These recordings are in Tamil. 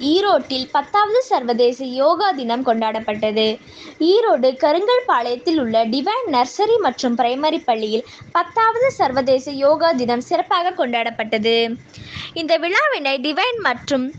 ஈரோட்டில் பத்தாவது சர்வதேச யோகா தினம் கொண்டாடப்பட்டது. ஈரோடு கருங்கல்பாளையத்தில் உள்ள டிவைன் நர்சரி மற்றும் பிரைமரி பள்ளியில் பத்தாவது சர்வதேச யோகா தினம் சிறப்பாக கொண்டாடப்பட்டது. இந்த விழாவினை டிவைன் மற்றும்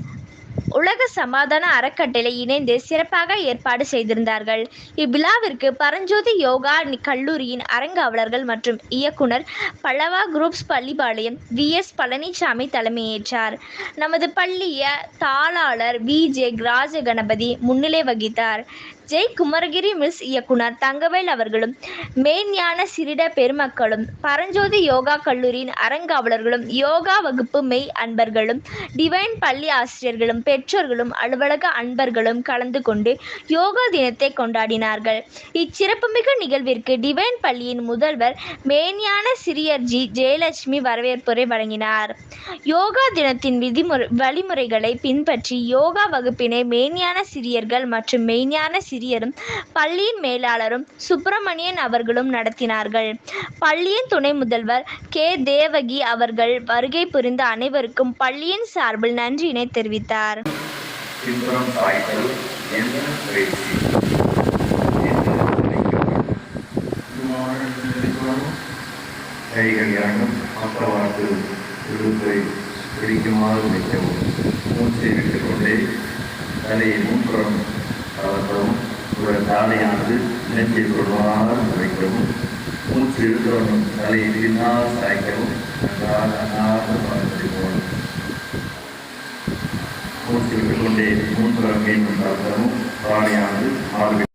உலக சமாதான அறக்கட்டளை இணைந்து சிறப்பாக ஏற்பாடு செய்திருந்தார்கள். இவ்விழாவிற்கு பரஞ்சோதி யோகா கல்லூரியின் அறங்காவலர்கள் மற்றும் இயக்குனர் Pallava groups Pallipalayam V. S. Palanisamy தலைமையேற்றார். நமது பள்ளிய தாளாளர் வி. ஜே. ராஜகணபதி முன்னிலை வகித்தார். ஜெய் குமரகிரி மிஸ் இயக்குனர் தங்கவேல் அவர்களும் மெய்ஞான சிறிட பெருமக்களும் பரஞ்சோதி யோகா கல்லூரியின் அறங்காவலர்களும் யோகா வகுப்பு மெய் அன்பர்களும் டிவைன் பள்ளி ஆசிரியர்களும் பெற்றோர்களும் அலுவலக அன்பர்களும் கலந்து கொண்டு யோகா தினத்தை கொண்டாடினார்கள். இச்சிறப்புமிகு நிகழ்விற்கு டிவைன் பள்ளியின் முதல்வர் மெய்ஞான சிரியர் ஜி. ஜெயலட்சுமி வரவேற்புரை வழங்கினார். யோகா தினத்தின் விதிமுறை வழிமுறைகளை பின்பற்றி யோகா வகுப்பினை மெய்ஞான சிறியர்கள் மற்றும் மெய்ஞான சிரியரும் பள்ளியின் மேலாளரும் சுப்பிரமணியன் அவர்களும் நடத்தினார்கள். பள்ளியின் துணை முதல்வர் கே. தேவகி அவர்கள் வருகை புரிந்த அனைவருக்கும் பள்ளியின் சார்பில் நன்றியினை தெரிவித்தார். பின்புறம் சாய்த்தல் என்ன பயிற்சி கைகள் இரண்டும் பக்கவாட்டு விழுப்பை பிடிக்குமாறு வைக்கவும். மூச்சை விட்டுக் கொண்டே தலையை முன்புறம் தளர்த்தவும் உங்கள் தாலையானது நெஞ்சில் கொள்வாறு வைக்கவும் மூச்சு இழுத்தவுடன் தலையை பின்னால் சாய்க்கவும் நன்றாக அண்ணாந்து பலத்தை போடும் மூச்சு கொண்டே முன்புறம் மீண்டும் பார்த்தாலும் தாடையானது ஆறு